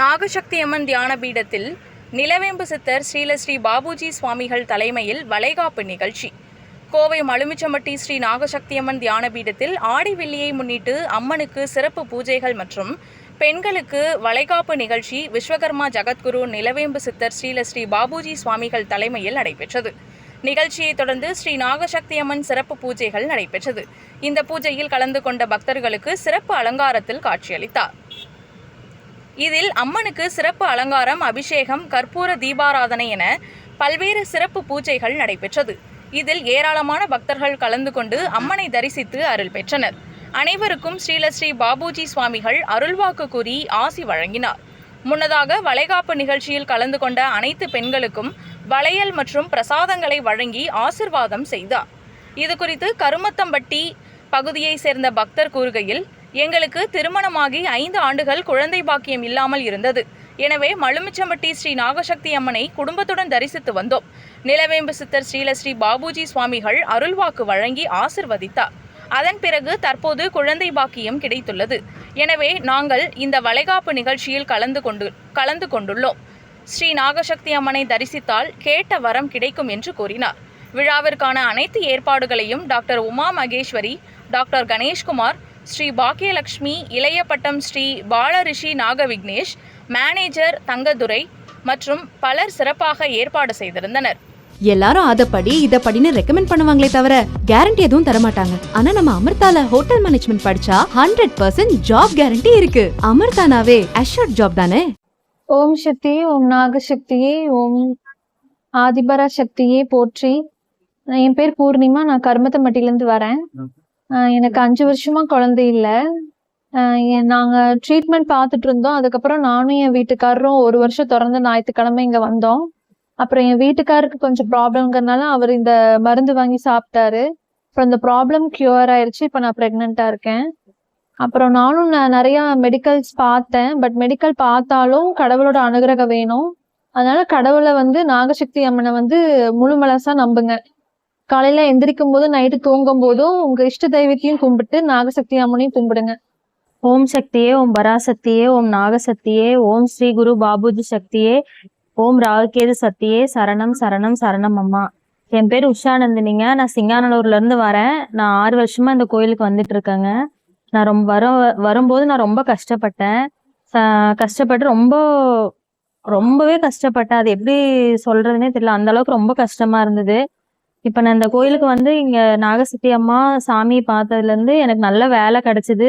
நாகசக்தி அம்மன் தியான பீடத்தில் நிலவேம்பு சித்தர் ஸ்ரீலஸ்ரீ பாபுஜி சுவாமிகள் தலைமையில் வளைகாப்பு நிகழ்ச்சி. கோவை மலுமிச்சம்பட்டி ஸ்ரீ நாகசக்தி அம்மன் தியான பீடத்தில் ஆடி வெள்ளியை முன்னிட்டு அம்மனுக்கு சிறப்பு பூஜைகள் மற்றும் பெண்களுக்கு வளைகாப்பு நிகழ்ச்சி விஸ்வகர்மா ஜகத்குரு நிலவேம்பு சித்தர் ஸ்ரீலஸ்ரீ பாபுஜி சுவாமிகள் தலைமையில் நடைபெற்றது. நிகழ்ச்சியைத் தொடர்ந்து ஸ்ரீ நாகசக்தி அம்மன் சிறப்பு பூஜைகள் நடைபெற்றது. இந்த பூஜையில் கலந்து கொண்ட பக்தர்களுக்கு சிறப்பு அலங்காரத்தில் காட்சியளித்தார். இதில் அம்மனுக்கு சிறப்பு அலங்காரம் அபிஷேகம் கற்பூர தீபாராதனை என பல்வேறு சிறப்பு பூஜைகள் நடைபெற்றது. இதில் ஏராளமான பக்தர்கள் கலந்து கொண்டு அம்மனை தரிசித்து அருள் பெற்றனர். அனைவருக்கும் ஸ்ரீலஸ்ரீ பாபுஜி சுவாமிகள் அருள்வாக்கு கூறி ஆசி வழங்கினார். முன்னதாக வளைகாப்பு நிகழ்ச்சியில் கலந்து கொண்ட அனைத்து பெண்களுக்கும் வளையல் மற்றும் பிரசாதங்களை வழங்கி ஆசிர்வாதம் செய்தார். இது குறித்து கருமத்தம்பட்டி பகுதியைச் சேர்ந்த பக்தர் கூறுகையில் எங்களுக்கு திருமணமாகி ஐந்து ஆண்டுகள் குழந்தை பாக்கியம் இல்லாமல் இருந்தது. எனவே மலுமிச்சம்பட்டி ஸ்ரீ நாகசக்தி அம்மனை குடும்பத்துடன் தரிசித்து வந்தோம். நிலவேம்பு சித்தர் ஸ்ரீலஸ்ரீ பாபுஜி சுவாமிகள் அருள்வாக்கு வழங்கி ஆசிர்வதித்தார். அதன் பிறகு தற்போது குழந்தை பாக்கியம் கிடைத்துள்ளது. எனவே நாங்கள் இந்த வளைகாப்பு நிகழ்ச்சியில் கலந்து கொண்டு கலந்து கொண்டுள்ளோம். ஸ்ரீ நாகசக்தி அம்மனை தரிசித்தால் கேட்ட வரம் கிடைக்கும் என்று கூறினார். விழாவிற்கான அனைத்து ஏற்பாடுகளையும் டாக்டர் உமா மகேஸ்வரி டாக்டர் கணேஷ்குமார் ஸ்ரீ பாக்கியலட்சுமி இளையப்பட்டம் ஸ்ரீ பாலரிஷி நாகவிக்னேஷ் மேனேஜர் தங்கதுரை மற்றும் பலர் சிறப்பாக ஏற்பாடு செய்திருந்தனர். எல்லாரும் அத படி இத படின்னு ரெக்கமெண்ட் பண்ணுவாங்களே தவிர கேரண்டி எதுவும் தர மாட்டாங்க ஆனா நம்ம அமிர்தால ஹோட்டல் மேனேஜ்மெண்ட் படிச்சா ஹண்ட்ரட் பர்சன்ட் ஜாப் கேரண்டி இருக்கு. அமிர்தானாவே அஷூர்ட் ஜாப் தானே? ஓம் சக்தி ஓம் நாகசக்தியே ஓம் ஆதிபரா சக்தியே போற்றி. என் பேர் பூர்ணிமா நான் கருமத்தம்பட்டிலேருந்து வரேன். எனக்கு அஞ்சு வருஷமா குழந்தை இல்லை. நாங்கள் ட்ரீட்மெண்ட் பார்த்துட்டு இருந்தோம். அதுக்கப்புறம் நானும் என் வீட்டுக்காரரும் ஒரு வருஷம் தொடர்ந்து ஞாயிற்றுக்கிழமை இங்கே வந்தோம். அப்புறம் என் வீட்டுக்காருக்கு கொஞ்சம் ப்ராப்ளம்ங்கிறதுனால அவர் இந்த மருந்து வாங்கி சாப்பிட்டாரு. அப்புறம் இந்த ப்ராப்ளம் க்யூர் ஆயிடுச்சு இப்போ நான் ப்ரெக்னெண்டா இருக்கேன். அப்புறம் நானும் நான் நிறைய மெடிக்கல்ஸ் பார்த்தேன். பட் மெடிக்கல் பார்த்தாலும் கடவுளோட அனுகிரகம் வேணும். அதனால கடவுளை வந்து நாகசக்தி அம்மனை வந்து முழு மனசா நம்புங்க. காலையில எந்திரிக்கும் போது நைட்டு தூங்கும் போதும் உங்க இஷ்ட தெய்வத்தையும் கும்பிட்டு நாகசக்தி அம்மனையும் கும்பிடுங்க. ஓம் சக்தியே ஓம் பராசக்தியே ஓம் நாகசக்தியே ஓம் ஸ்ரீ குரு பாபுஜி சக்தியே ஓம் ராகுகேது சக்தியே சரணம் சரணம் சரணம் அம்மா. என் பேர் உஷானந்தினிங்க நான் சிங்கானலூர்ல இருந்து வரேன். நான் ஆறு வருஷமா இந்த கோயிலுக்கு வந்துட்டு இருக்கேங்க. நான் ரொம்ப வர வரும்போது நான் ரொம்ப கஷ்டப்பட்டேன். கஷ்டப்பட்டு ரொம்ப ரொம்பவே கஷ்டப்பட்டேன். அது எப்படி சொல்றதுன்னே தெரியல. அந்த அளவுக்கு ரொம்ப கஷ்டமா இருந்தது. இப்போ நான் இந்த கோயிலுக்கு வந்து இங்க நாகசக்தி அம்மா சாமியை பார்த்ததுல இருந்து எனக்கு நல்ல வேலை கிடைச்சது.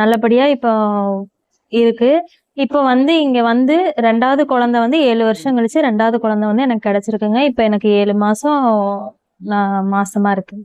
நல்லபடியா இப்போ இருக்கு. இப்போ வந்து இங்க வந்து ரெண்டாவது குழந்தை வந்து ஏழு வருஷம் கழிச்சு ரெண்டாவது குழந்தை வந்து எனக்கு கிடைச்சிருக்குங்க. இப்போ எனக்கு ஏழு மாசம் நான் மாசமா இருக்கு.